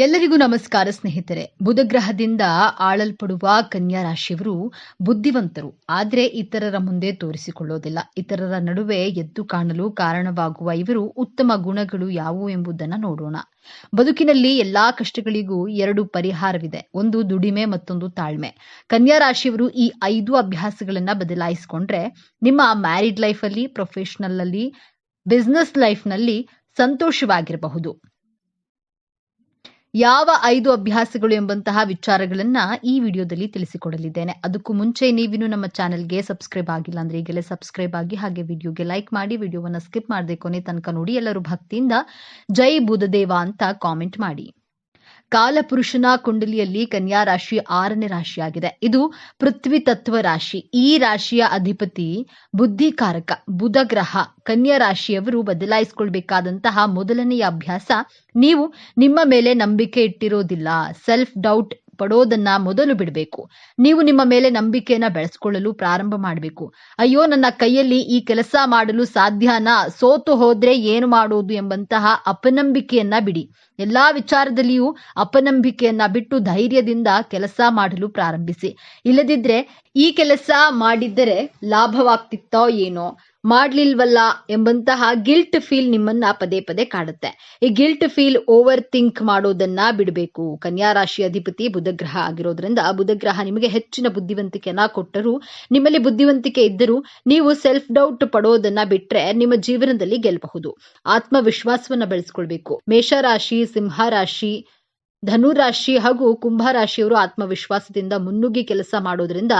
ಎಲ್ಲರಿಗೂ ನಮಸ್ಕಾರ, ಸ್ನೇಹಿತರೆ. ಬುಧಗ್ರಹದಿಂದ ಆಳಲ್ಪಡುವ ಕನ್ಯಾ ರಾಶಿಯವರು ಬುದ್ಧಿವಂತರು. ಆದರೆ ಇತರರ ಮುಂದೆ ತೋರಿಸಿಕೊಳ್ಳೋದಿಲ್ಲ. ಇತರರ ನಡುವೆ ಎದ್ದು ಕಾಣಲು ಕಾರಣವಾಗುವ ಇವರು ಉತ್ತಮ ಗುಣಗಳು ಯಾವುವು ಎಂಬುದನ್ನು ನೋಡೋಣ. ಬದುಕಿನಲ್ಲಿ ಎಲ್ಲಾ ಕಷ್ಟಗಳಿಗೂ ಎರಡು ಪರಿಹಾರವಿದೆ. ಒಂದು ದುಡಿಮೆ, ಮತ್ತೊಂದು ತಾಳ್ಮೆ. ಕನ್ಯಾ ರಾಶಿಯವರು ಈ ಐದು ಅಭ್ಯಾಸಗಳನ್ನ ಬದಲಾಯಿಸಿಕೊಂಡ್ರೆ ನಿಮ್ಮ ಮ್ಯಾರಿಡ್ ಲೈಫಲ್ಲಿ, ಪ್ರೊಫೆಷನಲ್ ಅಲ್ಲಿ, ಬಿಸ್ನೆಸ್ ಲೈಫ್ನಲ್ಲಿ ಸಂತೋಷವಾಗಿರಬಹುದು. ಯಾವ ಐದು ಅಭ್ಯಾಸಗಳು ಎಂಬಂತಹ ವಿಚಾರಗಳನ್ನ ಈ ವಿಡಿಯೋದಲ್ಲಿ ತಿಳಿಸಿಕೊಡಲಿದ್ದೇನೆ. ಅದಕ್ಕೂ ಮುಂಚೆ ನೀವಿನ್ನು ನಮ್ಮ ಚಾನೆಲ್ಗೆ ಸಬ್ಸ್ಕ್ರೈಬ್ ಆಗಿಲ್ಲ ಅಂದ್ರೆ ಈಗಲೇ ಸಬ್ಸ್ಕ್ರೈಬ್ ಆಗಿ ಹಾಗೆ ವಿಡಿಯೋಗೆ ಲೈಕ್ ಮಾಡಿ, ವಿಡಿಯೋವನ್ನ ಸ್ಕಿಪ್ ಮಾಡದೆ ಕೊನೆ ತನಕ ನೋಡಿ ಎಲ್ಲರೂ ಭಕ್ತಿಯಿಂದ ಜೈ ಬುಧದೇವ ಅಂತ ಕಾಮೆಂಟ್ ಮಾಡಿ. ಕಾಲಪುರುಷನ ಕುಂಡಲಿಯಲ್ಲಿ ಕನ್ಯಾ ರಾಶಿ ಆರನೇ ರಾಶಿಯಾಗಿದೆ. ಇದು ಪೃಥ್ವಿ ತತ್ವ ರಾಶಿ. ಈ ರಾಶಿಯ ಅಧಿಪತಿ ಬುದ್ಧಿಕಾರಕ ಬುಧ ಗ್ರಹ ಕನ್ಯಾ ರಾಶಿಯವರು ಬದಲಾಯಿಸಿಕೊಳ್ಬೇಕಾದಂತಹ ಮೊದಲನೆಯ ಅಭ್ಯಾಸ ನೀವು ನಿಮ್ಮ ಮೇಲೆ ನಂಬಿಕೆ ಇಟ್ಟಿರೋದಿಲ್ಲ. ಸೆಲ್ಫ್ ಡೌಟ್ ಪಡೋದನ್ನ ಮೊದಲು ಬಿಡಬೇಕು. ನೀವು ನಿಮ್ಮ ಮೇಲೆ ನಂಬಿಕೆಯನ್ನ ಬೆಳೆಸ್ಕೊಳ್ಳಲು ಪ್ರಾರಂಭ ಮಾಡಬೇಕು. ಅಯ್ಯೋ, ನನ್ನ ಕೈಯಲ್ಲಿ ಈ ಕೆಲಸ ಮಾಡಲು ಸಾಧ್ಯನಾ? ಸೋತು ಹೋದ್ರೆ ಏನು ಮಾಡೋದು ಎಂಬಂತಹ ಅಪನಂಬಿಕೆಯನ್ನ ಬಿಡಿ. ಎಲ್ಲಾ ವಿಚಾರದಲ್ಲಿಯೂ ಅಪನಂಬಿಕೆಯನ್ನ ಬಿಟ್ಟು ಧೈರ್ಯದಿಂದ ಕೆಲಸ ಮಾಡಲು ಪ್ರಾರಂಭಿಸಿ. ಇಲ್ಲದಿದ್ರೆ ಈ ಕೆಲಸ ಮಾಡಿದ್ದರೆ ಲಾಭವಾಗ್ತಿತ್ತೋ ಏನೋ? ಮಾಡ್ಲಿಲ್ವಲ್ಲ ಎಂಬಂತಹ ಗಿಲ್ಟ್ ಫೀಲ್ ನಿಮ್ಮನ್ನ ಪದೇ ಪದೇ ಕಾಡುತ್ತೆ. ಈ ಗಿಲ್ಟ್ ಫೀಲ್ ಓವರ್ ಥಿಂಕ್ ಮಾಡೋದನ್ನ ಬಿಡಬೇಕು. ಕನ್ಯಾ ರಾಶಿ ಅಧಿಪತಿ ಬುಧಗ್ರಹ ಆಗಿರೋದ್ರಿಂದ ಬುಧಗ್ರಹ ನಿಮಗೆ ಹೆಚ್ಚಿನ ಬುದ್ಧಿವಂತಿಕೆಯನ್ನ ಕೊಟ್ಟರು. ನಿಮ್ಮಲ್ಲಿ ಬುದ್ಧಿವಂತಿಕೆ ಇದ್ದರೂ ನೀವು ಸೆಲ್ಫ್ ಡೌಟ್ ಪಡೋದನ್ನ ಬಿಟ್ರೆ ನಿಮ್ಮ ಜೀವನದಲ್ಲಿ ಗೆಲ್ಲಬಹುದು ಆತ್ಮವಿಶ್ವಾಸವನ್ನ ಬೆಳೆಸ್ಕೊಳ್ಬೇಕು. ಮೇಷರಾಶಿ ಸಿಂಹ ರಾಶಿ ಧನುರಾಶಿ ಹಾಗೂ ಕುಂಭ ರಾಶಿಯವರು ಆತ್ಮವಿಶ್ವಾಸದಿಂದ ಮುನ್ನುಗ್ಗಿ ಕೆಲಸ ಮಾಡೋದ್ರಿಂದ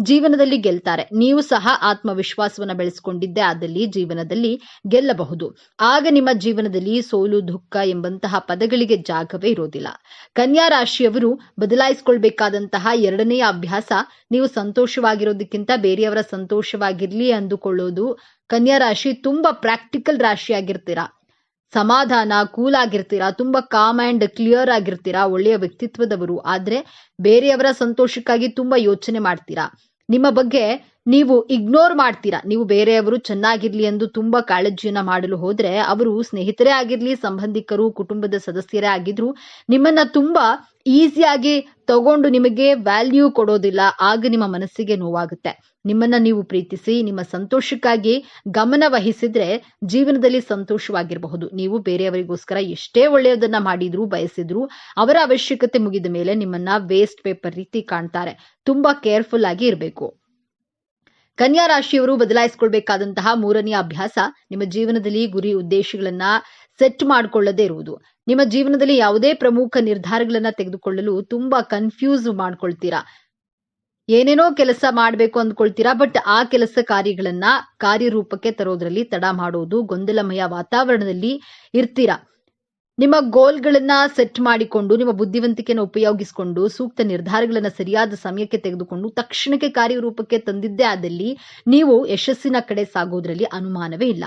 ಜೀವನದಲ್ಲಿ ಗೆಲ್ತಾರೆ. ನೀವು ಸಹ ಆತ್ಮವಿಶ್ವಾಸವನ್ನ ಬೆಳೆಸಿಕೊಂಡಿದ್ದೆ ಆದಲ್ಲಿ ಜೀವನದಲ್ಲಿ ಗೆಲ್ಲಬಹುದು. ಆಗ ನಿಮ್ಮ ಜೀವನದಲ್ಲಿ ಸೋಲು, ದುಃಖ ಎಂಬಂತಹ ಪದಗಳಿಗೆ ಜಾಗವೇ ಇರೋದಿಲ್ಲ. ಕನ್ಯಾ ರಾಶಿಯವರು ಬದಲಾಯಿಸಿಕೊಳ್ಬೇಕಾದಂತಹ ಎರಡನೆಯ ಅಭ್ಯಾಸ ನೀವು ಸಂತೋಷವಾಗಿರೋದಕ್ಕಿಂತ ಬೇರೆಯವರ ಸಂತೋಷವಾಗಿರ್ಲಿ ಅಂದುಕೊಳ್ಳೋದು. ಕನ್ಯಾ ರಾಶಿ ತುಂಬಾ ಪ್ರಾಕ್ಟಿಕಲ್ ರಾಶಿಯಾಗಿರ್ತೀರಾ. ಸಮಾಧಾನ ಕೂಲ್ ಆಗಿರ್ತೀರಾ, ತುಂಬಾ ಕಾಮ್ ಅಂಡ್ ಕ್ಲಿಯರ್ ಆಗಿರ್ತೀರಾ ಒಳ್ಳೆಯ ವ್ಯಕ್ತಿತ್ವದವರು. ಆದ್ರೆ ಬೇರೆಯವರ ಸಂತೋಷಕ್ಕಾಗಿ ತುಂಬಾ ಯೋಚನೆ ಮಾಡ್ತೀರಾ. ನಿಮ್ಮ ಬಗ್ಗೆ ನೀವು ಇಗ್ನೋರ್ ಮಾಡ್ತೀರಾ? ನೀವು ಬೇರೆಯವರು ಚೆನ್ನಾಗಿರ್ಲಿ ಎಂದು ತುಂಬಾ ಕಾಳಜಿಯನ್ನ ಮಾಡಲು ಹೋದ್ರೆ ಅವರು ಸ್ನೇಹಿತರೇ ಆಗಿರ್ಲಿ, ಸಂಬಂಧಿಕರು, ಕುಟುಂಬದ ಸದಸ್ಯರೇ ಆಗಿದ್ರು, ನಿಮ್ಮನ್ನ ತುಂಬಾ ಈಸಿಯಾಗಿ ತಗೊಂಡು ನಿಮಗೆ ವ್ಯಾಲ್ಯೂ ಕೊಡೋದಿಲ್ಲ. ಆಗ ನಿಮ್ಮ ಮನಸ್ಸಿಗೆ ನೋವಾಗುತ್ತೆ. ನಿಮ್ಮನ್ನ ನೀವು ಪ್ರೀತಿಸಿ, ನಿಮ್ಮ ಸಂತೋಷಕ್ಕಾಗಿ ಗಮನ ವಹಿಸಿದ್ರೆ ಜೀವನದಲ್ಲಿ ಸಂತೋಷವಾಗಿರಬಹುದು. ನೀವು ಬೇರೆಯವರಿಗೋಸ್ಕರ ಎಷ್ಟೇ ಒಳ್ಳೆಯದನ್ನ ಮಾಡಿದ್ರು ಬಯಸಿದ್ರು ಅವರ ಅವಶ್ಯಕತೆ ಮುಗಿದ ಮೇಲೆ ನಿಮ್ಮನ್ನ ವೇಸ್ಟ್ ಪೇಪರ್ ರೀತಿ ಕಾಣ್ತಾರೆ. ತುಂಬಾ ಕೇರ್ಫುಲ್ ಆಗಿ ಇರಬೇಕು. ಕನ್ಯಾ ರಾಶಿಯವರು ಬದಲಾಯಿಸಿಕೊಳ್ಬೇಕಾದಂತಹ ಮೂರನೆಯ ಅಭ್ಯಾಸ ನಿಮ್ಮ ಜೀವನದಲ್ಲಿ ಗುರಿ ಉದ್ದೇಶಗಳನ್ನ ಸೆಟ್ ಮಾಡಿಕೊಳ್ಳದೇ ಇರುವುದು. ನಿಮ್ಮ ಜೀವನದಲ್ಲಿ ಯಾವುದೇ ಪ್ರಮುಖ ನಿರ್ಧಾರಗಳನ್ನ ತೆಗೆದುಕೊಳ್ಳಲು ತುಂಬಾ ಕನ್ಫ್ಯೂಸ್ ಮಾಡ್ಕೊಳ್ತೀರಾ. ಏನೇನೋ ಕೆಲಸ ಮಾಡಬೇಕು ಅಂದ್ಕೊಳ್ತೀರಾ ಬಟ್ ಆ ಕೆಲಸ ಕಾರ್ಯಗಳನ್ನ ಕಾರ್ಯರೂಪಕ್ಕೆ ತರೋದ್ರಲ್ಲಿ ತಡ ಮಾಡೋದು, ಗೊಂದಲಮಯ ವಾತಾವರಣದಲ್ಲಿ ಇರ್ತೀರಾ. ನಿಮ್ಮ ಗೋಲ್ಗಳನ್ನ ಸೆಟ್ ಮಾಡಿಕೊಂಡು, ನಿಮ್ಮ ಬುದ್ಧಿವಂತಿಕೆಯನ್ನು ಉಪಯೋಗಿಸಿಕೊಂಡು, ಸೂಕ್ತ ನಿರ್ಧಾರಗಳನ್ನ ಸರಿಯಾದ ಸಮಯಕ್ಕೆ ತೆಗೆದುಕೊಂಡು, ತಕ್ಷಣಕ್ಕೆ ಕಾರ್ಯರೂಪಕ್ಕೆ ತಂದಿದ್ದೇ ಆದಲ್ಲಿ ನೀವು ಯಶಸ್ಸಿನ ಕಡೆ ಸಾಗೋದ್ರಲ್ಲಿ ಅನುಮಾನವೇ ಇಲ್ಲ.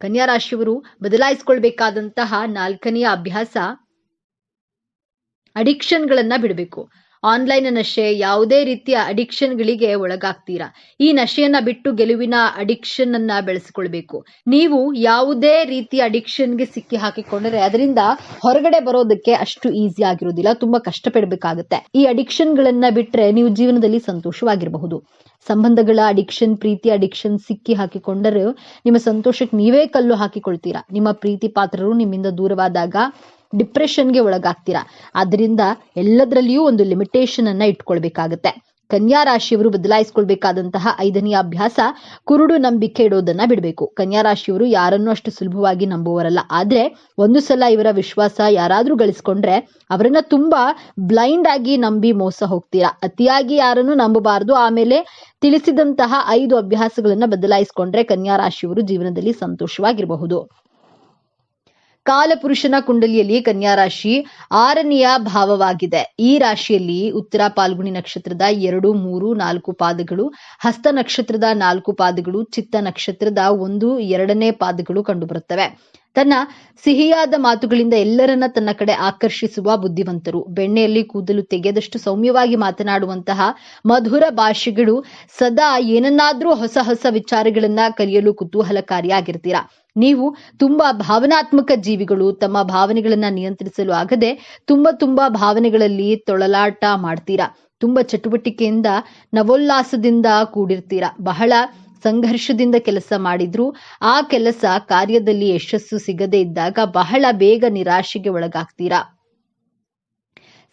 ಕನ್ಯಾ ರಾಶಿಯವರು ಬದಲಾಯಿಸಿಕೊಳ್ಬೇಕಾದಂತಹ ನಾಲ್ಕನೆಯ ಅಭ್ಯಾಸ ಅಡಿಕ್ಷನ್ಗಳನ್ನ ಬಿಡಬೇಕು. ಆನ್ಲೈನ್ ನಶೆ ಯಾವುದೇ ರೀತಿಯ ಅಡಿಕ್ಷನ್ಗಳಿಗೆ ಒಳಗಾಗ್ತೀರಾ? ಈ ನಶೆಯನ್ನ ಬಿಟ್ಟು ಗೆಲುವಿನ ಅಡಿಕ್ಷನ್ ಅನ್ನ ಬೆಳೆಸಿಕೊಳ್ಬೇಕು. ನೀವು ಯಾವುದೇ ರೀತಿಯ ಅಡಿಕ್ಷನ್ಗೆ ಸಿಕ್ಕಿ ಹಾಕಿಕೊಂಡ್ರೆ ಅದರಿಂದ ಹೊರಗಡೆ ಬರೋದಕ್ಕೆ ಅಷ್ಟು ಈಸಿ ಆಗಿರೋದಿಲ್ಲ ತುಂಬಾ ಕಷ್ಟಪಡಬೇಕಾಗುತ್ತೆ. ಈ ಅಡಿಕ್ಷನ್ಗಳನ್ನ ಬಿಟ್ರೆ ನೀವು ಜೀವನದಲ್ಲಿ ಸಂತೋಷವಾಗಿರಬಹುದು. ಸಂಬಂಧಗಳ ಅಡಿಕ್ಷನ್ ಪ್ರೀತಿ ಅಡಿಕ್ಷನ್ ಸಿಕ್ಕಿ ಹಾಕಿಕೊಂಡರೂ ನಿಮ್ಮ ಸಂತೋಷಕ್ಕೆ ನೀವೇ ಕಲ್ಲು ಹಾಕಿಕೊಳ್ತೀರಾ? ನಿಮ್ಮ ಪ್ರೀತಿ ಪಾತ್ರರು ನಿಮ್ಮಿಂದ ದೂರವಾದಾಗ ಡಿಪ್ರೆಷನ್ಗೆ ಒಳಗಾಗ್ತೀರಾ? ಆದ್ರಿಂದ ಎಲ್ಲದರಲ್ಲಿಯೂ ಒಂದು ಲಿಮಿಟೇಷನ್ ಅನ್ನ ಇಟ್ಕೊಳ್ಬೇಕಾಗತ್ತೆ. ಕನ್ಯಾ ರಾಶಿಯವರು ಬದಲಾಯಿಸ್ಕೊಳ್ಬೇಕಾದಂತಹ ಐದನೆಯ ಅಭ್ಯಾಸ ಕುರುಡು ನಂಬಿಕೆ ಇಡೋದನ್ನ ಬಿಡಬೇಕು. ಕನ್ಯಾ ರಾಶಿಯವರು ಯಾರನ್ನೂ ಅಷ್ಟು ಸುಲಭವಾಗಿ ನಂಬುವರಲ್ಲ ಆದ್ರೆ ಒಂದು ಸಲ ಇವರ ವಿಶ್ವಾಸ ಯಾರಾದ್ರೂ ಗಳಿಸ್ಕೊಂಡ್ರೆ ಅವರನ್ನ ತುಂಬಾ ಬ್ಲೈಂಡ್ ಆಗಿ ನಂಬಿ ಮೋಸ ಹೋಗ್ತೀರಾ? ಅತಿಯಾಗಿ ಯಾರನ್ನು ನಂಬಬಾರದು. ಆಮೇಲೆ ತಿಳಿಸಿದಂತಹ ಐದು ಅಭ್ಯಾಸಗಳನ್ನ ಬದಲಾಯಿಸಿಕೊಂಡ್ರೆ ಕನ್ಯಾ ರಾಶಿಯವರು ಜೀವನದಲ್ಲಿ ಸಂತೋಷವಾಗಿರಬಹುದು. ಕಾಲಪುರುಷನ ಕುಂಡಲಿಯಲ್ಲಿ ಕನ್ಯಾ ರಾಶಿ ಆರನೆಯ ಭಾವವಾಗಿದೆ. ಈ ರಾಶಿಯಲ್ಲಿ ಉತ್ತರ ಪಾಲ್ಗುಣಿ ನಕ್ಷತ್ರದ ಎರಡು, ಮೂರು, ನಾಲ್ಕು ಪಾದಗಳು, ಹಸ್ತ ನಕ್ಷತ್ರದ ನಾಲ್ಕು ಪಾದಗಳು, ಚಿತ್ತ ನಕ್ಷತ್ರದ ಒಂದು, ಎರಡನೇ ಪಾದಗಳು ಕಂಡುಬರುತ್ತವೆ. ತನ್ನ ಸಿಹಿಯಾದ ಮಾತುಗಳಿಂದ ಎಲ್ಲರನ್ನ ತನ್ನ ಕಡೆ ಆಕರ್ಷಿಸುವ ಬುದ್ಧಿವಂತರು. ಬೆಣ್ಣೆಯಲ್ಲಿ ಕೂದಲು ತೆಗೆದಷ್ಟು ಸೌಮ್ಯವಾಗಿ ಮಾತನಾಡುವಂತಹ ಮಧುರ ಭಾಷೆಗಳು ಸದಾ ಏನನ್ನಾದ್ರೂ ಹೊಸ ಹೊಸ ವಿಚಾರಗಳನ್ನ ಕಲಿಯಲು ಕುತೂಹಲಕಾರಿಯಾಗಿರ್ತೀರಾ? ನೀವು ತುಂಬಾ ಭಾವನಾತ್ಮಕ ಜೀವಿಗಳು, ತಮ್ಮ ಭಾವನೆಗಳನ್ನ ನಿಯಂತ್ರಿಸಲು ಆಗದೆ ತುಂಬಾ ತುಂಬಾ ಭಾವನೆಗಳಲ್ಲಿ ತೊಳಲಾಟ ಮಾಡ್ತೀರಾ? ತುಂಬಾ ಚಟುವಟಿಕೆಯಿಂದ ನವೋಲ್ಲಾಸದಿಂದ ಕೂಡಿರ್ತೀರಾ? ಬಹಳ ಸಂಘರ್ಷದಿಂದ ಕೆಲಸ ಮಾಡಿದ್ರು. ಆ ಕೆಲಸ ಕಾರ್ಯದಲ್ಲಿ ಯಶಸ್ಸು ಸಿಗದೇ ಇದ್ದಾಗ ಬಹಳ ಬೇಗ ನಿರಾಶೆಗೆ ಒಳಗಾಗ್ತೀರಾ?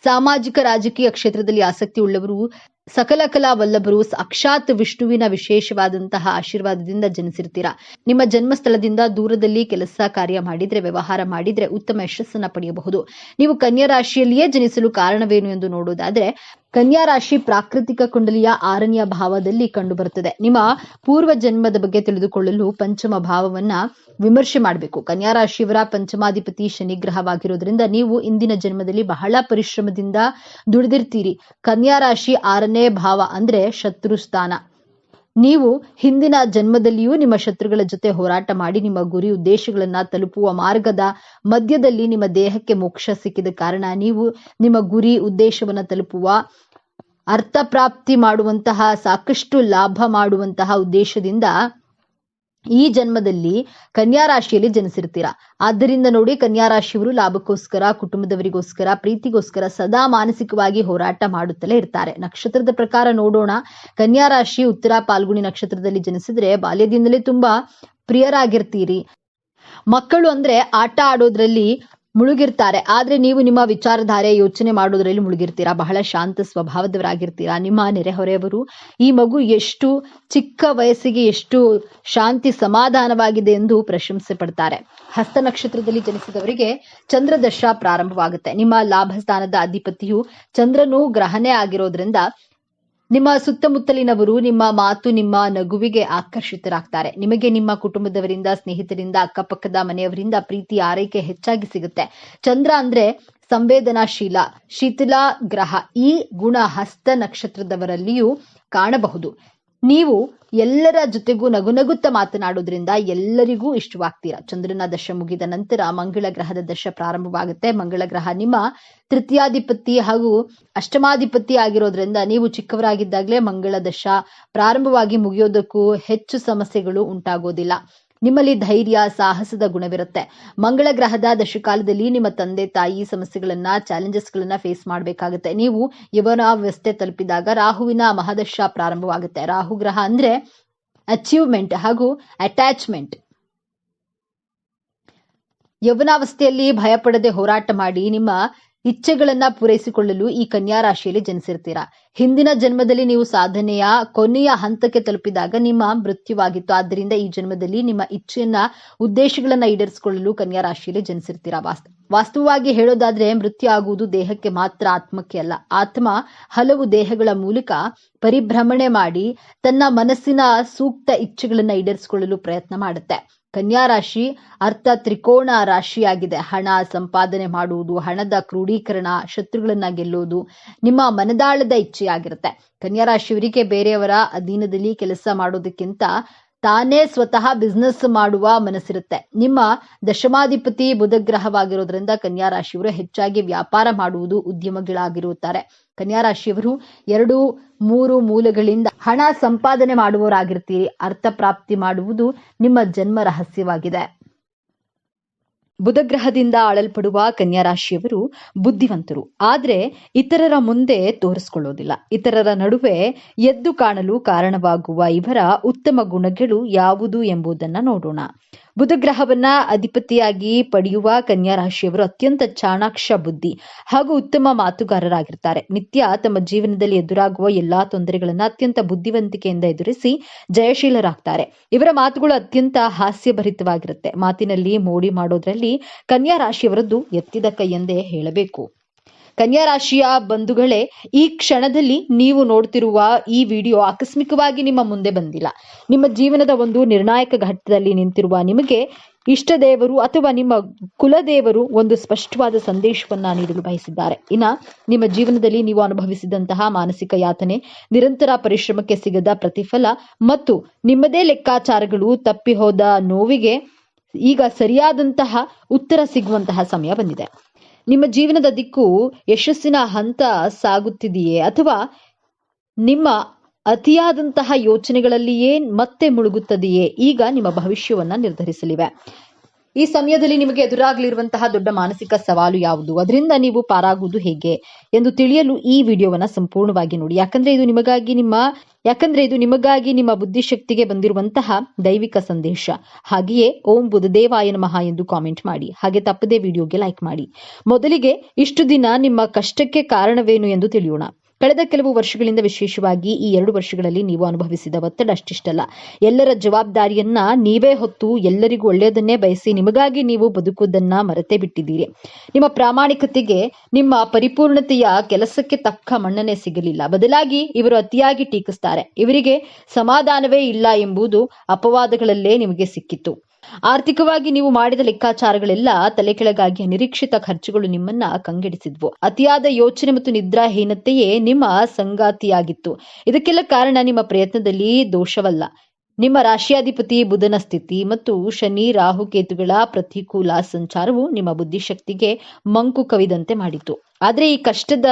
ಸಾಮಾಜಿಕ ರಾಜಕೀಯ ಕ್ಷೇತ್ರದಲ್ಲಿ ಆಸಕ್ತಿ ಉಳ್ಳವರು, ಸಕಲ ಕಲಾ ವಲ್ಲಭರು ಸಾಕ್ಷಾತ್ ವಿಷ್ಣುವಿನ ವಿಶೇಷವಾದಂತಹ ಆಶೀರ್ವಾದದಿಂದ ಜನಿಸಿರ್ತೀರಾ? ನಿಮ್ಮ ಜನ್ಮಸ್ಥಳದಿಂದ ದೂರದಲ್ಲಿ ಕೆಲಸ ಕಾರ್ಯ ಮಾಡಿದ್ರೆ, ವ್ಯವಹಾರ ಮಾಡಿದ್ರೆ ಉತ್ತಮ ಯಶಸ್ಸನ್ನ ಪಡೆಯಬಹುದು. ನೀವು ಕನ್ಯಾ ರಾಶಿಯಲ್ಲಿಯೇ ಜನಿಸಲು ಕಾರಣವೇನು ಎಂದು ನೋಡೋದಾದ್ರೆ ಕನ್ಯಾ ರಾಶಿ ಪ್ರಾಕೃತಿಕ ಕುಂಡಲಿಯ ಆರನೆಯ ಭಾವದಲ್ಲಿ ಕಂಡುಬರುತ್ತದೆ. ನಿಮ್ಮ ಪೂರ್ವ ಜನ್ಮದ ಬಗ್ಗೆ ತಿಳಿದುಕೊಳ್ಳಲು ಪಂಚಮ ಭಾವವನ್ನ ವಿಮರ್ಶೆ ಮಾಡಬೇಕು. ಕನ್ಯಾ ರಾಶಿಯವರ ಪಂಚಮಾಧಿಪತಿ ಶನಿ ಗ್ರಹವಾಗಿರೋದ್ರಿಂದ ನೀವು ಇಂದಿನ ಜನ್ಮದಲ್ಲಿ ಬಹಳ ಪರಿಶ್ರಮದಿಂದ ದುಡಿದಿರ್ತೀರಿ. ಕನ್ಯಾ ರಾಶಿ ಆರನೇ ಭಾವ ಅಂದ್ರೆ ಶತ್ರು ಸ್ಥಾನ ನೀವು ಹಿಂದಿನ ಜನ್ಮದಲ್ಲಿಯೂ ನಿಮ್ಮ ಶತ್ರುಗಳ ಜೊತೆ ಹೋರಾಟ ಮಾಡಿ ನಿಮ್ಮ ಗುರಿ ಉದ್ದೇಶಗಳನ್ನ ತಲುಪುವ ಮಾರ್ಗದ ಮಧ್ಯದಲ್ಲಿ ನಿಮ್ಮ ದೇಹಕ್ಕೆ ಮೋಕ್ಷ ಸಿಕ್ಕಿದ ಕಾರಣ ನೀವು ನಿಮ್ಮ ಗುರಿ ಉದ್ದೇಶವನ್ನ ತಲುಪುವ ಅರ್ಥಪ್ರಾಪ್ತಿ ಮಾಡುವಂತಹ, ಸಾಕಷ್ಟು ಲಾಭ ಮಾಡುವಂತಹ ಉದ್ದೇಶದಿಂದ ಈ ಜನ್ಮದಲ್ಲಿ ಕನ್ಯಾ ರಾಶಿಯಲ್ಲಿ ಜನಿಸಿರ್ತೀರಾ? ಆದ್ದರಿಂದ ನೋಡಿ, ಕನ್ಯಾ ರಾಶಿಯವರು ಲಾಭಕ್ಕೋಸ್ಕರ, ಕುಟುಂಬದವರಿಗೋಸ್ಕರ, ಪ್ರೀತಿಗೋಸ್ಕರ ಸದಾ ಮಾನಸಿಕವಾಗಿ ಹೋರಾಟ ಮಾಡುತ್ತಲೇ ಇರ್ತಾರೆ. ನಕ್ಷತ್ರದ ಪ್ರಕಾರ ನೋಡೋಣ. ಕನ್ಯಾ ರಾಶಿ ಉತ್ತರ ಪಾಲ್ಗುಣಿ ನಕ್ಷತ್ರದಲ್ಲಿ ಜನಿಸಿದ್ರೆ ಬಾಲ್ಯದಿಂದಲೇ ತುಂಬಾ ಪ್ರಿಯರಾಗಿರ್ತೀರಿ. ಮಕ್ಕಳು ಅಂದ್ರೆ ಆಟ ಆಡೋದ್ರಲ್ಲಿ ಮುಳುಗಿರ್ತಾರೆ. ಆದ್ರೆ ನೀವು ನಿಮ್ಮ ವಿಚಾರಧಾರೆ ಯೋಚನೆ ಮಾಡೋದ್ರಲ್ಲಿ ಮುಳುಗಿರ್ತೀರಾ? ಬಹಳ ಶಾಂತ ಸ್ವಭಾವದವರಾಗಿರ್ತೀರಾ? ನಿಮ್ಮ ನೆರೆಹೊರೆಯವರು ಈ ಮಗು ಎಷ್ಟು ಚಿಕ್ಕ ವಯಸ್ಸಿಗೆ ಎಷ್ಟು ಶಾಂತಿ ಸಮಾಧಾನವಾಗಿದೆ ಎಂದು ಪ್ರಶಂಸೆ ಪಡ್ತಾರೆ. ಹಸ್ತ ನಕ್ಷತ್ರದಲ್ಲಿ ಜನಿಸಿದವರಿಗೆ ಚಂದ್ರದಶ ಪ್ರಾರಂಭವಾಗುತ್ತೆ. ನಿಮ್ಮ ಲಾಭ ಸ್ಥಾನದ ಅಧಿಪತಿಯು ಚಂದ್ರನು ಗ್ರಹಣೆ ಆಗಿರೋದ್ರಿಂದ ನಿಮ್ಮ ಸುತ್ತಮುತ್ತಲಿನವರು ನಿಮ್ಮ ಮಾತು ನಿಮ್ಮ ನಗುವಿಗೆ ಆಕರ್ಷಿತರಾಗ್ತಾರೆ. ನಿಮಗೆ ನಿಮ್ಮ ಕುಟುಂಬದವರಿಂದ, ಸ್ನೇಹಿತರಿಂದ, ಅಕ್ಕಪಕ್ಕದ ಮನೆಯವರಿಂದ ಪ್ರೀತಿ, ಆರೈಕೆ ಹೆಚ್ಚಾಗಿ ಸಿಗುತ್ತೆ. ಚಂದ್ರ ಅಂದ್ರೆ ಸಂವೇದನಾಶೀಲ ಶಿಥಿಲ ಗ್ರಹ ಈ ಗುಣ ಹಸ್ತ ನಕ್ಷತ್ರದವರಲ್ಲಿಯೂ ಕಾಣಬಹುದು. ನೀವು ಎಲ್ಲರ ಜೊತೆಗೂ ನಗುನಗುತ್ತಾ ಮಾತನಾಡೋದ್ರಿಂದ ಎಲ್ಲರಿಗೂ ಇಷ್ಟವಾಗ್ತೀರಾ? ಚಂದ್ರನ ದಶ ಮುಗಿದ ನಂತರ ಮಂಗಳ ಗ್ರಹದ ದಶ ಪ್ರಾರಂಭವಾಗುತ್ತೆ. ಮಂಗಳ ಗ್ರಹ ನಿಮ್ಮ ತೃತೀಯಾಧಿಪತಿ ಹಾಗೂ ಅಷ್ಟಮಾಧಿಪತಿ ಆಗಿರೋದ್ರಿಂದ ನೀವು ಚಿಕ್ಕವರಾಗಿದ್ದಾಗಲೇ ಮಂಗಳ ದಶ ಪ್ರಾರಂಭವಾಗಿ ಮುಗಿಯೋದಕ್ಕೂ ಹೆಚ್ಚು ಸಮಸ್ಯೆಗಳು ಉಂಟಾಗೋದಿಲ್ಲ. ನಿಮ್ಮಲ್ಲಿ ಧೈರ್ಯ, ಸಾಹಸದ ಗುಣವಿರುತ್ತೆ. ಮಂಗಳ ಗ್ರಹದ ದಶಕಾಲದಲ್ಲಿ ನಿಮ್ಮ ತಂದೆ, ತಾಯಿ ಸಮಸ್ಯೆಗಳನ್ನ ಚಾಲೆಂಜಸ್ಗಳನ್ನ ಫೇಸ್ ಮಾಡಬೇಕಾಗುತ್ತೆ. ನೀವು ಯವನಾವಸ್ಥೆ ತಲುಪಿದಾಗ ರಾಹುವಿನ ಮಹದಶ ಪ್ರಾರಂಭವಾಗುತ್ತೆ. ರಾಹು ಗ್ರಹ ಅಂದ್ರೆ ಅಚೀವ್ಮೆಂಟ್ ಹಾಗೂ ಅಟ್ಯಾಚ್ಮೆಂಟ್ ಯೌವನಾವಸ್ಥೆಯಲ್ಲಿ ಭಯಪಡದೆ ಹೋರಾಟ ಮಾಡಿ ನಿಮ್ಮ ಇಚ್ಛೆಗಳನ್ನ ಪೂರೈಸಿಕೊಳ್ಳಲು ಈ ಕನ್ಯಾ ರಾಶಿಯಲ್ಲಿ ಜನಿಸಿರ್ತೀರಾ. ಹಿಂದಿನ ಜನ್ಮದಲ್ಲಿ ನೀವು ಸಾಧನೆಯ ಕೊನೆಯ ಹಂತಕ್ಕೆ ತಲುಪಿದಾಗ ನಿಮ್ಮ ಮೃತ್ಯುವಾಗಿತ್ತು. ಆದ್ದರಿಂದ ಈ ಜನ್ಮದಲ್ಲಿ ನಿಮ್ಮ ಇಚ್ಛೆಯನ್ನ, ಉದ್ದೇಶಗಳನ್ನ ಈಡೇರಿಸಿಕೊಳ್ಳಲು ಕನ್ಯಾ ರಾಶಿಯಲ್ಲಿ ಜನಿಸಿರ್ತೀರಾ. ವಾಸ್ತ, ವಾಸ್ತವವಾಗಿ ಹೇಳೋದಾದ್ರೆ ಮೃತ್ಯು ಆಗುವುದು ದೇಹಕ್ಕೆ ಮಾತ್ರ ಆತ್ಮಕ್ಕೆ ಅಲ್ಲ. ಆತ್ಮ ಹಲವು ದೇಹಗಳ ಮೂಲಕ ಪರಿಭ್ರಮಣೆ ಮಾಡಿ ತನ್ನ ಮನಸ್ಸಿನ ಸೂಕ್ತ ಇಚ್ಛೆಗಳನ್ನ ಈಡೇರಿಸಿಕೊಳ್ಳಲು ಪ್ರಯತ್ನ ಮಾಡುತ್ತೆ. ಕನ್ಯಾ ರಾಶಿ ಅರ್ಥ ತ್ರಿಕೋಣ ರಾಶಿಯಾಗಿದೆ. ಹಣ ಸಂಪಾದನೆ ಮಾಡುವುದು, ಹಣದ ಕ್ರೋಢೀಕರಣ ಶತ್ರುಗಳನ್ನ ಗೆಲ್ಲುವುದು ನಿಮ್ಮ ಮನದಾಳದ ಇಚ್ಛೆಯಾಗಿರುತ್ತೆ. ಕನ್ಯಾ ರಾಶಿಯವರಿಗೆ ಬೇರೆಯವರ ಅಧೀನದಲ್ಲಿ ಕೆಲಸ ಮಾಡೋದಕ್ಕಿಂತ ತಾನೇ ಸ್ವತಃ ಬಿಸ್ನೆಸ್ ಮಾಡುವ ಮನಸ್ಸಿರುತ್ತೆ. ನಿಮ್ಮ ದಶಮಾಧಿಪತಿ ಬುಧ ಗ್ರಹವಾಗಿರೋದ್ರಿಂದ ಕನ್ಯಾ ರಾಶಿಯವರು ಹೆಚ್ಚಾಗಿ ವ್ಯಾಪಾರ ಮಾಡುವುದು ಉದ್ಯಮಗಳಾಗಿರುತ್ತಾರೆ. ಕನ್ಯಾ ರಾಶಿಯವರು ಎರಡು, ಮೂರು ಮೂಲಗಳಿಂದ ಹಣ ಸಂಪಾದನೆ ಮಾಡುವವರಾಗಿರ್ತೀರಿ. ಅರ್ಥ ಪ್ರಾಪ್ತಿ ಮಾಡುವುದು ನಿಮ್ಮ ಜನ್ಮ ರಹಸ್ಯವಾಗಿದೆ. ಬುಧಗ್ರಹದಿಂದ ಆಳಲ್ಪಡುವ ಕನ್ಯಾ ರಾಶಿಯವರು ಬುದ್ಧಿವಂತರು. ಆದ್ರೆ ಇತರರ ಮುಂದೆ ತೋರಿಸ್ಕೊಳ್ಳೋದಿಲ್ಲ. ಇತರರ ನಡುವೆ ಎದ್ದು ಕಾಣಲು ಕಾರಣವಾಗುವ ಇವರ ಉತ್ತಮ ಗುಣಗಳು ಯಾವುದು ಎಂಬುದನ್ನ ನೋಡೋಣ. ಬುಧಗ್ರಹವನ್ನ ಅಧಿಪತಿಯಾಗಿ ಪಡೆಯುವ ಕನ್ಯಾ ರಾಶಿಯವರು ಅತ್ಯಂತ ಚಾಣಾಕ್ಷ ಬುದ್ಧಿ ಹಾಗೂ ಉತ್ತಮ ಮಾತುಗಾರರಾಗಿರ್ತಾರೆ. ನಿತ್ಯ ತಮ್ಮ ಜೀವನದಲ್ಲಿ ಎದುರಾಗುವ ಎಲ್ಲಾ ತೊಂದರೆಗಳನ್ನು ಅತ್ಯಂತ ಬುದ್ಧಿವಂತಿಕೆಯಿಂದ ಎದುರಿಸಿ ಜಯಶೀಲರಾಗ್ತಾರೆ. ಇವರ ಮಾತುಗಳು ಅತ್ಯಂತ ಹಾಸ್ಯಭರಿತವಾಗಿರುತ್ತೆ. ಮಾತಿನಲ್ಲಿ ಮೋಡಿ ಮಾಡೋದ್ರಲ್ಲಿ ಕನ್ಯಾ ರಾಶಿಯವರದ್ದು ಎತ್ತಿದ ಕೈ ಎಂದೇ ಹೇಳಬೇಕು. ಕನ್ಯಾ ರಾಶಿಯ ಬಂಧುಗಳೇ, ಈ ಕ್ಷಣದಲ್ಲಿ ನೀವು ನೋಡ್ತಿರುವ ಈ ವಿಡಿಯೋ ಆಕಸ್ಮಿಕವಾಗಿ ನಿಮ್ಮ ಮುಂದೆ ಬಂದಿಲ್ಲ. ನಿಮ್ಮ ಜೀವನದ ಒಂದು ನಿರ್ಣಾಯಕ ಘಟ್ಟದಲ್ಲಿ ನಿಂತಿರುವ ನಿಮಗೆ ಇಷ್ಟ ದೇವರು ಅಥವಾ ನಿಮ್ಮ ಕುಲದೇವರು ಒಂದು ಸ್ಪಷ್ಟವಾದ ಸಂದೇಶವನ್ನ ನೀಡಲು ಬಯಸಿದ್ದಾರೆ. ಇನ್ನ ನಿಮ್ಮ ಜೀವನದಲ್ಲಿ ನೀವು ಅನುಭವಿಸಿದಂತಹ ಮಾನಸಿಕ ಯಾತನೆ, ನಿರಂತರ ಪರಿಶ್ರಮಕ್ಕೆ ಸಿಗದ ಪ್ರತಿಫಲ ಮತ್ತು ನಿಮ್ಮದೇ ಲೆಕ್ಕಾಚಾರಗಳು ತಪ್ಪಿ ಹೋದ ನೋವಿಗೆ ಈಗ ಸರಿಯಾದಂತಹ ಉತ್ತರ ಸಿಗುವಂತಹ ಸಮಯ ಬಂದಿದೆ. ನಿಮ್ಮ ಜೀವನದ ದಿಕ್ಕು ಯಶಸ್ಸಿನ ಹಂತ ಸಾಗುತ್ತಿದೆಯೇ? ಅಥವಾ ನಿಮ್ಮ ಅತಿಯಾದಂತಹ ಯೋಚನೆಗಳಲ್ಲಿಯೇ ಮತ್ತೆ ಮುಳುಗುತ್ತದೆಯೇ? ಈಗ ನಿಮ್ಮ ಭವಿಷ್ಯವನ್ನ ನಿರ್ಧರಿಸಲಿವೆ. ಈ ಸಮಯದಲ್ಲಿ ನಿಮಗೆ ಎದುರಾಗಲಿರುವಂತಹ ದೊಡ್ಡ ಮಾನಸಿಕ ಸವಾಲು ಯಾವುದು? ಅದರಿಂದ ನೀವು ಪಾರಾಗುವುದು ಹೇಗೆ ಎಂದು ತಿಳಿಯಲು ಈ ವಿಡಿಯೋವನ್ನ ಸಂಪೂರ್ಣವಾಗಿ ನೋಡಿ. ಯಾಕಂದ್ರೆ ಇದು ನಿಮಗಾಗಿ ನಿಮ್ಮ, ಯಾಕಂದ್ರೆ ಇದು ನಿಮಗಾಗಿ ನಿಮ್ಮ ಬುದ್ಧಿಶಕ್ತಿಗೆ ಬಂದಿರುವಂತಹ ದೈವಿಕ ಸಂದೇಶ. ಹಾಗೆಯೇ ಓಂ ಬುಧದೇವಾಯ ನಮಃ ಎಂದು ಕಾಮೆಂಟ್ ಮಾಡಿ. ಹಾಗೆ ತಪ್ಪದೇ ವಿಡಿಯೋಗೆ ಲೈಕ್ ಮಾಡಿ. ಮೊದಲಿಗೆ ಇಷ್ಟು ದಿನ ನಿಮ್ಮ ಕಷ್ಟಕ್ಕೆ ಕಾರಣವೇನು ಎಂದು ತಿಳಿಯೋಣ. ಕಳೆದ ಕೆಲವು ವರ್ಷಗಳಿಂದ ವಿಶೇಷವಾಗಿ ಈ ಎರಡು ವರ್ಷಗಳಲ್ಲಿ ನೀವು ಅನುಭವಿಸಿದ ಒತ್ತಡ ಅಷ್ಟಿಷ್ಟಲ್ಲ. ಎಲ್ಲರ ಜವಾಬ್ದಾರಿಯನ್ನ ನೀವೇ ಹೊತ್ತು ಎಲ್ಲರಿಗೂ ಒಳ್ಳೆಯದನ್ನೇ ಬಯಸಿ ನಿಮಗಾಗಿ ನೀವು ಬದುಕುವುದನ್ನ ಮರೆತೇ ಬಿಟ್ಟಿದ್ದೀರಿ. ನಿಮ್ಮ ಪ್ರಾಮಾಣಿಕತೆಗೆ, ನಿಮ್ಮ ಪರಿಪೂರ್ಣತೆಯ ಕೆಲಸಕ್ಕೆ ತಕ್ಕ ಮಣ್ಣನೆ ಸಿಗಲಿಲ್ಲ. ಬದಲಾಗಿ ಇವರು ಅತಿಯಾಗಿ ಟೀಕಿಸ್ತಾರೆ. ಇವರಿಗೆ ಸಮಾಧಾನವೇ ಇಲ್ಲ ಎಂಬುದು ಅಪವಾದಗಳಲ್ಲೇ ನಿಮಗೆ ಸಿಕ್ಕಿತ್ತು. ಆರ್ಥಿಕವಾಗಿ ನೀವು ಮಾಡಿದ ಲೆಕ್ಕಾಚಾರಗಳೆಲ್ಲ ತಲೆಕೆಳಗಾಗಿ ಅನಿರೀಕ್ಷಿತ ಖರ್ಚುಗಳು ನಿಮ್ಮನ್ನ ಕಂಗೆಡಿಸಿದ್ವು. ಅತಿಯಾದ ಯೋಚನೆ ಮತ್ತು ನಿದ್ರಾಹೀನತೆಯೇ ನಿಮ್ಮ ಸಂಗಾತಿಯಾಗಿತ್ತು. ಇದಕ್ಕೆಲ್ಲ ಕಾರಣ ನಿಮ್ಮ ಪ್ರಯತ್ನದಲ್ಲಿ ದೋಷವಲ್ಲ. ನಿಮ್ಮ ರಾಶಿಯಾಧಿಪತಿ ಬುಧನ ಸ್ಥಿತಿ ಮತ್ತು ಶನಿ ರಾಹುಕೇತುಗಳ ಪ್ರತಿಕೂಲ ಸಂಚಾರವು ನಿಮ್ಮ ಬುದ್ಧಿಶಕ್ತಿಗೆ ಮಂಕು ಕವಿದಂತೆ ಮಾಡಿತು. ಆದರೆ ಈ ಕಷ್ಟದ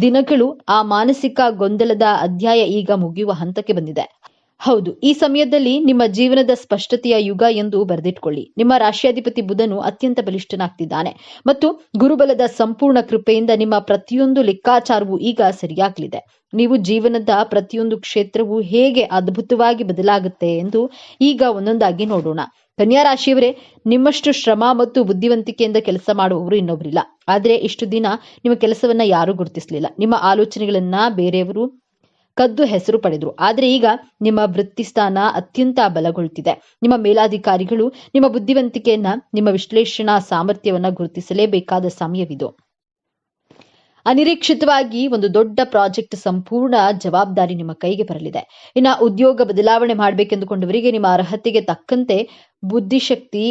ದಿನಗಳು ಆ ಮಾನಸಿಕ ಗೊಂದಲದ ಅಧ್ಯಾಯ ಈಗ ಮುಗಿಯುವ ಹಂತಕ್ಕೆ ಬಂದಿದೆ. ಹೌದು, ಈ ಸಮಯದಲ್ಲಿ ನಿಮ್ಮ ಜೀವನದ ಸ್ಪಷ್ಟತೆಯ ಯುಗ ಎಂದು ಬರೆದಿಟ್ಕೊಳ್ಳಿ. ನಿಮ್ಮ ರಾಶ್ಯಾಧಿಪತಿ ಬುಧನು ಅತ್ಯಂತ ಬಲಿಷ್ಠನಾಗ್ತಿದ್ದಾನೆ ಮತ್ತು ಗುರುಬಲದ ಸಂಪೂರ್ಣ ಕೃಪೆಯಿಂದ ನಿಮ್ಮ ಪ್ರತಿಯೊಂದು ಲೆಕ್ಕಾಚಾರವು ಈಗ ಸರಿಯಾಗಲಿದೆ. ನೀವು ಜೀವನದ ಪ್ರತಿಯೊಂದು ಕ್ಷೇತ್ರವು ಹೇಗೆ ಅದ್ಭುತವಾಗಿ ಬದಲಾಗುತ್ತೆ ಎಂದು ಈಗ ಒಂದೊಂದಾಗಿ ನೋಡೋಣ. ಕನ್ಯಾ ರಾಶಿಯವರೇ ನಿಮ್ಮಷ್ಟು ಶ್ರಮ ಮತ್ತು ಬುದ್ಧಿವಂತಿಕೆಯಿಂದ ಕೆಲಸ ಮಾಡುವವರು ಇನ್ನೊಬ್ಬರಿಲ್ಲ ಆದರೆ ಇಷ್ಟು ದಿನ ನಿಮ್ಮ ಕೆಲಸವನ್ನ ಯಾರೂ ಗುರುತಿಸಲಿಲ್ಲ. ನಿಮ್ಮ ಆಲೋಚನೆಗಳನ್ನ ಬೇರೆಯವರು ಕದ್ದು ಹೆಸರು ಪಡೆದರು. ಆದರೆ ಈಗ ನಿಮ್ಮ ವೃತ್ತಿ ಸ್ಥಾನ ಅತ್ಯಂತ ಬಲಗೊಳ್ತಿದೆ. ನಿಮ್ಮ ಮೇಲಾಧಿಕಾರಿಗಳು ನಿಮ್ಮ ಬುದ್ಧಿವಂತಿಕೆಯನ್ನ, ನಿಮ್ಮ ವಿಶ್ಲೇಷಣಾ ಸಾಮರ್ಥ್ಯವನ್ನ ಗುರುತಿಸಲೇಬೇಕಾದ ಸಮಯವಿದು. ಅನಿರೀಕ್ಷಿತವಾಗಿ ಒಂದು ದೊಡ್ಡ ಪ್ರಾಜೆಕ್ಟ್ ಸಂಪೂರ್ಣ ಜವಾಬ್ದಾರಿ ನಿಮ್ಮ ಕೈಗೆ ಬರಲಿದೆ. ಇನ್ನ ಉದ್ಯೋಗ ಬದಲಾವಣೆ ಮಾಡಬೇಕೆಂದುಕೊಂಡವರಿಗೆ ನಿಮ್ಮ ಅರ್ಹತೆಗೆ ತಕ್ಕಂತೆ ಬುದ್ಧಿಶಕ್ತಿ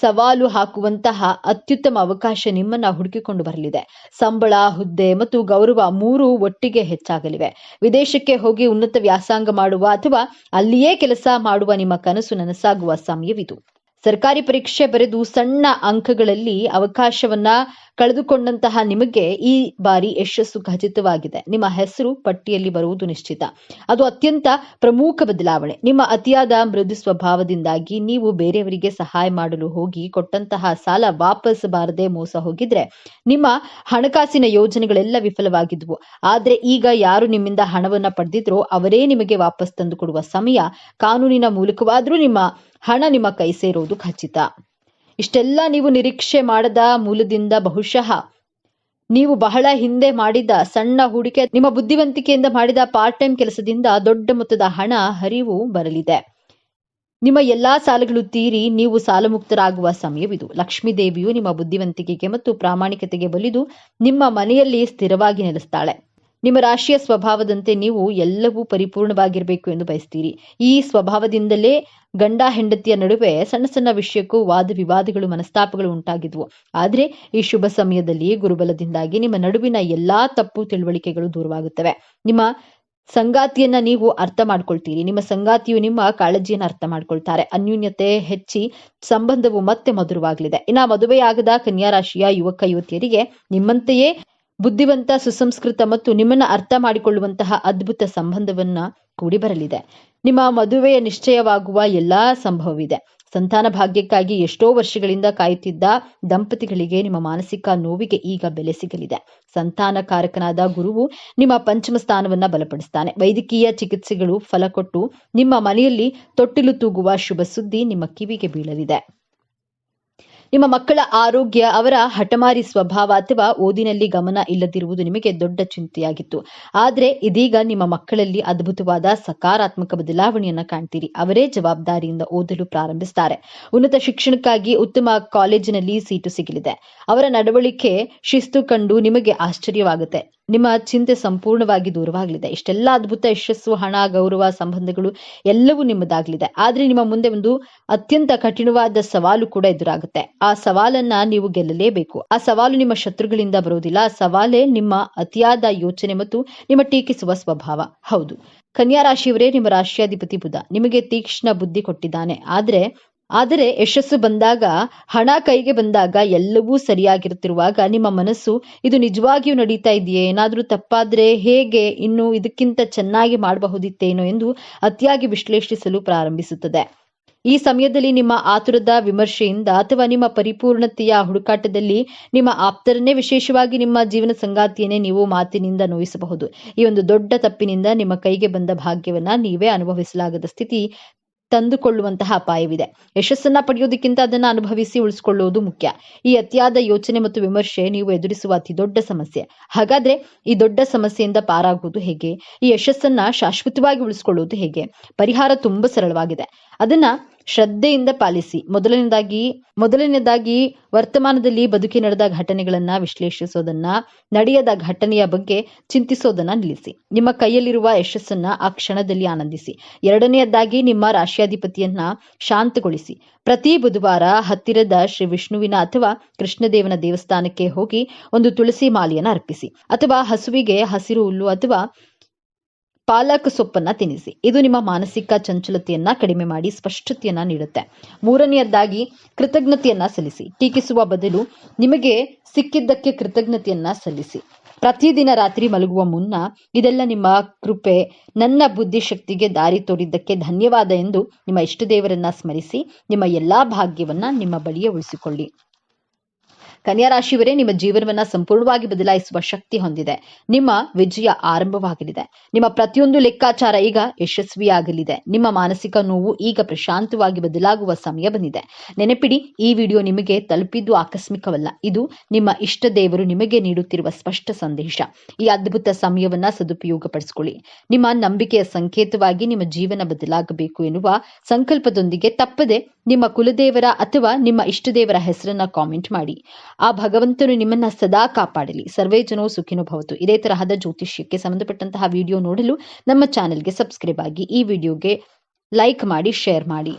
ಸವಾಲು ಹಾಕುವಂತಹ ಅತ್ಯುತ್ತಮ ಅವಕಾಶ ನಿಮ್ಮನ್ನ ಹುಡುಕಿಕೊಂಡು ಬರಲಿದೆ. ಸಂಬಳ, ಹುದ್ದೆ ಮತ್ತು ಗೌರವ ಮೂರು ಒಟ್ಟಿಗೆ ಹೆಚ್ಚಾಗಲಿವೆ. ವಿದೇಶಕ್ಕೆ ಹೋಗಿ ಉನ್ನತ ವ್ಯಾಸಂಗ ಮಾಡುವ ಅಥವಾ ಅಲ್ಲಿಯೇ ಕೆಲಸ ಮಾಡುವ ನಿಮ್ಮ ಕನಸು ನನಸಾಗುವ ಸಮಯವಿದು. ಸರ್ಕಾರಿ ಪರೀಕ್ಷೆ ಬರೆದು ಸಣ್ಣ ಅಂಕಗಳಲ್ಲಿ ಅವಕಾಶವನ್ನ ಕಳೆದುಕೊಂಡಂತಹ ನಿಮಗೆ ಈ ಬಾರಿ ಯಶಸ್ಸು ಖಚಿತವಾಗಿದೆ. ನಿಮ್ಮ ಹೆಸರು, ಪಟ್ಟಿಯಲ್ಲಿ ಬರುವುದು ನಿಶ್ಚಿತ. ಅದು ಅತ್ಯಂತ ಪ್ರಮುಖ ಬದಲಾವಣೆ. ನಿಮ್ಮ ಅತಿಯಾದ ಮೃದು ಸ್ವಭಾವದಿಂದಾಗಿ ನೀವು ಬೇರೆಯವರಿಗೆ ಸಹಾಯ ಮಾಡಲು ಹೋಗಿ ಕೊಟ್ಟಂತಹ ಸಾಲ ವಾಪಸ್ ಬಾರದೆ ಮೋಸ ಹೋಗಿದ್ರೆ ನಿಮ್ಮ ಹಣಕಾಸಿನ ಯೋಜನೆಗಳೆಲ್ಲ ವಿಫಲವಾಗಿದ್ವು. ಆದ್ರೆ ಈಗ ಯಾರು ನಿಮ್ಮಿಂದ ಹಣವನ್ನ ಪಡೆದಿದ್ರೋ ಅವರೇ ನಿಮಗೆ ವಾಪಸ್ ತಂದು ಕೊಡುವ ಸಮಯ ಕಾನೂನಿನ ಮೂಲಕವಾದ್ರೂ ನಿಮ್ಮ ಹಣ ನಿಮ್ಮ ಕೈ ಸೇರೋದು ಖಚಿತ. ಇಷ್ಟೆಲ್ಲ ನೀವು ನಿರೀಕ್ಷೆ ಮಾಡದ ಮೂಲದಿಂದ ಬಹುಶಃ ನೀವು ಬಹಳ ಹಿಂದೆ ಮಾಡಿದ ಸಣ್ಣ ಹೂಡಿಕೆ, ನಿಮ್ಮ ಬುದ್ಧಿವಂತಿಕೆಯಿಂದ ಮಾಡಿದ ಪಾರ್ಟ್ ಟೈಮ್ ಕೆಲಸದಿಂದ ದೊಡ್ಡ ಮೊತ್ತದ ಹಣ ಹರಿವು ಬರಲಿದೆ. ನಿಮ್ಮ ಎಲ್ಲಾ ಸಾಲಗಳು ತೀರಿ, ನೀವು ಸಾಲಮುಕ್ತರಾಗುವ ಸಮಯವಿದು. ಲಕ್ಷ್ಮೀ ದೇವಿಯು ನಿಮ್ಮ ಬುದ್ಧಿವಂತಿಕೆಗೆ ಮತ್ತು ಪ್ರಾಮಾಣಿಕತೆಗೆ ಬಲಿದು ನಿಮ್ಮ ಮನೆಯಲ್ಲಿ ಸ್ಥಿರವಾಗಿ ನೆಲೆಸ್ತಾಳೆ. ನಿಮ್ಮ ರಾಶಿಯ ಸ್ವಭಾವದಂತೆ ನೀವು ಎಲ್ಲವೂ ಪರಿಪೂರ್ಣವಾಗಿರಬೇಕು ಎಂದು ಬಯಸ್ತೀರಿ. ಈ ಸ್ವಭಾವದಿಂದಲೇ ಗಂಡ ಹೆಂಡತಿಯ ನಡುವೆ ಸಣ್ಣ ಸಣ್ಣ ವಿಷಯಕ್ಕೂ ವಾದ ವಿವಾದಗಳು, ಮನಸ್ತಾಪಗಳು ಉಂಟಾಗಿದ್ವು. ಆದರೆ ಈ ಶುಭ ಸಮಯದಲ್ಲಿ ಗುರುಬಲದಿಂದಾಗಿ ನಿಮ್ಮ ನಡುವಿನ ಎಲ್ಲಾ ತಪ್ಪು ತಿಳುವಳಿಕೆಗಳು ದೂರವಾಗುತ್ತವೆ. ನಿಮ್ಮ ಸಂಗಾತಿಯನ್ನ ನೀವು ಅರ್ಥ ಮಾಡ್ಕೊಳ್ತೀರಿ. ನಿಮ್ಮ ಸಂಗಾತಿಯು ನಿಮ್ಮ ಕಾಳಜಿಯನ್ನು ಅರ್ಥ ಮಾಡ್ಕೊಳ್ತಾರೆ. ಅನ್ಯೂನ್ಯತೆ ಹೆಚ್ಚಿ ಸಂಬಂಧವು ಮತ್ತೆ ಮಧುರವಾಗಲಿದೆ. ಇನ್ನ ಮದುವೆಯಾಗದ ಕನ್ಯಾ ರಾಶಿಯ ಯುವಕ ಯುವತಿಯರಿಗೆ ನಿಮ್ಮಂತೆಯೇ ಬುದ್ಧಿವಂತ, ಸುಸಂಸ್ಕೃತ ಮತ್ತು ನಿಮ್ಮನ್ನ ಅರ್ಥ ಮಾಡಿಕೊಳ್ಳುವಂತಹ ಅದ್ಭುತ ಸಂಬಂಧವನ್ನ ಕೂಡಿ ಬರಲಿದೆ. ನಿಮ್ಮ ಮದುವೆಯ ನಿಶ್ಚಯವಾಗುವ ಎಲ್ಲಾ ಸಂಭವವಿದೆ. ಸಂತಾನ ಭಾಗ್ಯಕ್ಕಾಗಿ ಎಷ್ಟೋ ವರ್ಷಗಳಿಂದ ಕಾಯುತ್ತಿದ್ದ ದಂಪತಿಗಳಿಗೆ ನಿಮ್ಮ ಮಾನಸಿಕ ನೋವಿಗೆ ಈಗ ಬೆಲೆ ಸಿಗಲಿದೆ. ಸಂತಾನಕಾರಕನಾದ ಗುರುವು ನಿಮ್ಮ ಪಂಚಮ ಸ್ಥಾನವನ್ನ ಬಲಪಡಿಸ್ತಾನೆ. ವೈದ್ಯಕೀಯ ಚಿಕಿತ್ಸೆಗಳು ಫಲ ಕೊಟ್ಟು ನಿಮ್ಮ ಮನೆಯಲ್ಲಿ ತೊಟ್ಟಿಲು ತೂಗುವ ಶುಭ ಸುದ್ದಿ ನಿಮ್ಮ ಕಿವಿಗೆ ಬೀಳಲಿದೆ. ನಿಮ್ಮ ಮಕ್ಕಳ ಆರೋಗ್ಯ, ಅವರ ಹಠಮಾರಿ ಸ್ವಭಾವ ಅಥವಾ ಓದಿನಲ್ಲಿ ಗಮನ ಇಲ್ಲದಿರುವುದು ನಿಮಗೆ ದೊಡ್ಡ ಚಿಂತೆಯಾಗಿತ್ತು. ಆದ್ರೆ ಇದೀಗ ನಿಮ್ಮ ಮಕ್ಕಳಲ್ಲಿ ಅದ್ಭುತವಾದ ಸಕಾರಾತ್ಮಕ ಬದಲಾವಣೆಯನ್ನ ಕಾಣ್ತೀರಿ. ಅವರೇ ಜವಾಬ್ದಾರಿಯಿಂದ ಓದಲು ಪ್ರಾರಂಭಿಸುತ್ತಾರೆ ಉನ್ನತ ಶಿಕ್ಷಣಕ್ಕಾಗಿ ಉತ್ತಮ ಕಾಲೇಜಿನಲ್ಲಿ ಸೀಟು ಸಿಗಲಿದೆ. ಅವರ ನಡವಳಿಕೆ ಶಿಸ್ತು ಕಂಡು ನಿಮಗೆ ಆಶ್ಚರ್ಯವಾಗುತ್ತೆ. ನಿಮ್ಮ ಚಿಂತೆ ಸಂಪೂರ್ಣವಾಗಿ ದೂರವಾಗಲಿದೆ. ಇಷ್ಟೆಲ್ಲ ಅದ್ಭುತ ಯಶಸ್ಸು, ಹಣ, ಗೌರವ, ಸಂಬಂಧಗಳು ಎಲ್ಲವೂ ನಿಮ್ಮದಾಗಲಿದೆ. ಆದ್ರೆ ನಿಮ್ಮ ಮುಂದೆ ಒಂದು ಅತ್ಯಂತ ಕಠಿಣವಾದ ಸವಾಲು ಕೂಡ ಎದುರಾಗುತ್ತೆ. ಆ ಸವಾಲನ್ನ ನೀವು ಗೆಲ್ಲಲೇಬೇಕು. ಆ ಸವಾಲು ನಿಮ್ಮ ಶತ್ರುಗಳಿಂದ ಬರುವುದಿಲ್ಲ. ಆ ಸವಾಲೇ ನಿಮ್ಮ ಅತಿಯಾದ ಯೋಚನೆ ಮತ್ತು ನಿಮ್ಮ ಟೀಕಿಸುವ ಸ್ವಭಾವ. ಹೌದು. ಕನ್ಯಾ ರಾಶಿಯವರೇ ನಿಮ್ಮ ರಾಶಿಯಾಧಿಪತಿ ಬುಧ. ನಿಮಗೆ ತೀಕ್ಷ್ಣ ಬುದ್ಧಿ ಕೊಟ್ಟಿದ್ದಾನೆ. ಆದ್ರೆ ಆದರೆ ಯಶಸ್ಸು ಬಂದಾಗ, ಹಣ ಕೈಗೆ ಬಂದಾಗ ಎಲ್ಲವೂ ಸರಿಯಾಗಿರುತ್ತಿರುವಾಗ ನಿಮ್ಮ ಮನಸ್ಸು, ಇದು ನಿಜವಾಗಿಯೂ ನಡೀತಾ ಇದೆಯೇ? ಏನಾದರೂ ತಪ್ಪಾದ್ರೆ ಹೇಗೆ? ಇನ್ನು ಇದಕ್ಕಿಂತ ಚೆನ್ನಾಗಿ ಮಾಡಬಹುದಿತ್ತೇನೋ? ಎಂದು ಅತಿಯಾಗಿ ವಿಶ್ಲೇಷಿಸಲು ಪ್ರಾರಂಭಿಸುತ್ತದೆ. ಈ ಸಮಯದಲ್ಲಿ ನಿಮ್ಮ ಆತುರದ ವಿಮರ್ಶೆಯಿಂದ ಅಥವಾ ನಿಮ್ಮ ಪರಿಪೂರ್ಣತೆಯ ಹುಡುಕಾಟದಲ್ಲಿ ನಿಮ್ಮ ಆಪ್ತರನ್ನೇ ವಿಶೇಷವಾಗಿ ನಿಮ್ಮ ಜೀವನ ಸಂಗಾತಿಯನ್ನೇ ನೀವು ಮಾತಿನಿಂದ ನೋಯಿಸಬಹುದು. ಈ ಒಂದು ದೊಡ್ಡ ತಪ್ಪಿನಿಂದ ನಿಮ್ಮ ಕೈಗೆ ಬಂದ ಭಾಗ್ಯವನ್ನ ನೀವೇ ಅನುಭವಿಸಲಾಗದ ಸ್ಥಿತಿ ತಂದುಕೊಳ್ಳುವಂತಹ ಅಪಾಯವಿದೆ. ಯಶಸ್ಸನ್ನ ಪಡೆಯೋದಕ್ಕಿಂತ ಅದನ್ನ ಅನುಭವಿಸಿ ಉಳಿಸಿಕೊಳ್ಳುವುದು ಮುಖ್ಯ. ಈ ಅತಿಯಾದ ಯೋಚನೆ ಮತ್ತು ವಿಮರ್ಶೆ ನೀವು ಎದುರಿಸುವ ಅತಿ ದೊಡ್ಡ ಸಮಸ್ಯೆ. ಹಾಗಾದ್ರೆ ಈ ದೊಡ್ಡ ಸಮಸ್ಯೆಯಿಂದ ಪಾರಾಗುವುದು ಹೇಗೆ? ಈ ಯಶಸ್ಸನ್ನ ಶಾಶ್ವತವಾಗಿ ಉಳಿಸಿಕೊಳ್ಳುವುದು ಹೇಗೆ? ಪರಿಹಾರ ತುಂಬಾ ಸರಳವಾಗಿದೆ. ಅದನ್ನ ಶ್ರದ್ಧೆಯಿಂದ ಪಾಲಿಸಿ. ಮೊದಲನೇದಾಗಿ ಮೊದಲನೇದಾಗಿ ವರ್ತಮಾನದಲ್ಲಿ ಬದುಕಿ ನಡೆದ ಘಟನೆಗಳನ್ನ ವಿಶ್ಲೇಷಿಸೋದನ್ನ, ನಡೆಯದ ಘಟನೆಯ ಬಗ್ಗೆ ಚಿಂತಿಸೋದನ್ನ ನಿಲ್ಲಿಸಿ. ನಿಮ್ಮ ಕೈಯಲ್ಲಿರುವ ಯಶಸ್ಸನ್ನ ಆ ಕ್ಷಣದಲ್ಲಿ ಆನಂದಿಸಿ. ಎರಡನೆಯದಾಗಿ ನಿಮ್ಮ ರಾಶಿಯಾಧಿಪತಿಯನ್ನ ಶಾಂತಗೊಳಿಸಿ. ಪ್ರತಿ ಬುಧವಾರ ಹತ್ತಿರದ ಶ್ರೀ ವಿಷ್ಣುವಿನ ಅಥವಾ ಕೃಷ್ಣದೇವನ ದೇವಸ್ಥಾನಕ್ಕೆ ಹೋಗಿ ಒಂದು ತುಳಸಿ ಮಾಲೆಯನ್ನು ಅರ್ಪಿಸಿ. ಅಥವಾ ಹಸುವಿಗೆ ಹಸಿರು ಹುಲ್ಲು ಅಥವಾ ಪಾಲಕ್ ಸೊಪ್ಪನ್ನ ತಿನ್ನಿಸಿ. ಇದು ನಿಮ್ಮ ಮಾನಸಿಕ ಚಂಚಲತೆಯನ್ನ ಕಡಿಮೆ ಮಾಡಿ ಸ್ಪಷ್ಟತೆಯನ್ನ ನೀಡುತ್ತೆ. ಮೂರನೆಯದಾಗಿ ಕೃತಜ್ಞತೆಯನ್ನ ಸಲ್ಲಿಸಿ. ಟೀಕಿಸುವ ಬದಲು ನಿಮಗೆ ಸಿಕ್ಕಿದ್ದಕ್ಕೆ ಕೃತಜ್ಞತೆಯನ್ನ ಸಲ್ಲಿಸಿ. ಪ್ರತಿದಿನ ರಾತ್ರಿ ಮಲಗುವ ಮುನ್ನ ಇದೆಲ್ಲ ನಿಮ್ಮ ಕೃಪೆ, ನನ್ನ ಬುದ್ಧಿಶಕ್ತಿಗೆ ದಾರಿ ತೋರಿದ್ದಕ್ಕೆ ಧನ್ಯವಾದ ಎಂದು ನಿಮ್ಮ ಇಷ್ಟದೇವರನ್ನ ಸ್ಮರಿಸಿ, ನಿಮ್ಮ ಎಲ್ಲಾ ಭಾಗ್ಯವನ್ನ ನಿಮ್ಮ ಬಳಿಯೇ ಉಳಿಸಿಕೊಳ್ಳಿ. ಕನ್ಯಾ ರಾಶಿಯವರೇ ನಿಮ್ಮ ಜೀವನವನ್ನ ಸಂಪೂರ್ಣವಾಗಿ ಬದಲಾಯಿಸುವ ಶಕ್ತಿ ಹೊಂದಿದೆ. ನಿಮ್ಮ ವಿಜಯ ಆರಂಭವಾಗಲಿದೆ. ನಿಮ್ಮ ಪ್ರತಿಯೊಂದು ಲೆಕ್ಕಾಚಾರ ಈಗ ಯಶಸ್ವಿಯಾಗಲಿದೆ. ನಿಮ್ಮ ಮಾನಸಿಕ ನೋವು ಈಗ ಪ್ರಶಾಂತವಾಗಿ ಬದಲಾಗುವ ಸಮಯ ಬಂದಿದೆ. ನೆನಪಿಡಿ, ಈ ವಿಡಿಯೋ ನಿಮಗೆ ತಲುಪಿದ್ದು ಆಕಸ್ಮಿಕವಲ್ಲ. ಇದು ನಿಮ್ಮ ಇಷ್ಟ ದೇವರು ನಿಮಗೆ ನೀಡುತ್ತಿರುವ ಸ್ಪಷ್ಟ ಸಂದೇಶ. ಈ ಅದ್ಭುತ ಸಮಯವನ್ನ ಸದುಪಯೋಗಪಡಿಸಿಕೊಳ್ಳಿ. ನಿಮ್ಮ ನಂಬಿಕೆಯ ಸಂಕೇತವಾಗಿ ನಿಮ್ಮ ಜೀವನ ಬದಲಾಗಬೇಕು ಎನ್ನುವ ಸಂಕಲ್ಪದೊಂದಿಗೆ ತಪ್ಪದೆ ನಿಮ್ಮ ಕುಲದೇವರ ಅಥವಾ ನಿಮ್ಮ ಇಷ್ಟದೇವರ ಹೆಸರನ್ನ ಕಾಮೆಂಟ್ ಮಾಡಿ. ಆ ಭಗವಂತನು ನಿಮ್ಮನ್ನ ಸದಾ ಕಾಪಾಡಲಿ. ಸರ್ವೇ ಜನೋ ಸುಖಿನೋ ಭವತು. ಇದೇ ತರಹದ ಜ್ಯೋತಿಷ್ಯಕ್ಕೆ ಸಂಬಂಧಪಟ್ಟಂತಹ ವಿಡಿಯೋ ನೋಡಲು ನಮ್ಮ ಚಾನೆಲ್ಗೆ ಸಬ್ಸ್ಕ್ರೈಬ್ ಆಗಿ ಈ ವಿಡಿಯೋಗೆ ಲೈಕ್ ಮಾಡಿ ಶೇರ್ ಮಾಡಿ.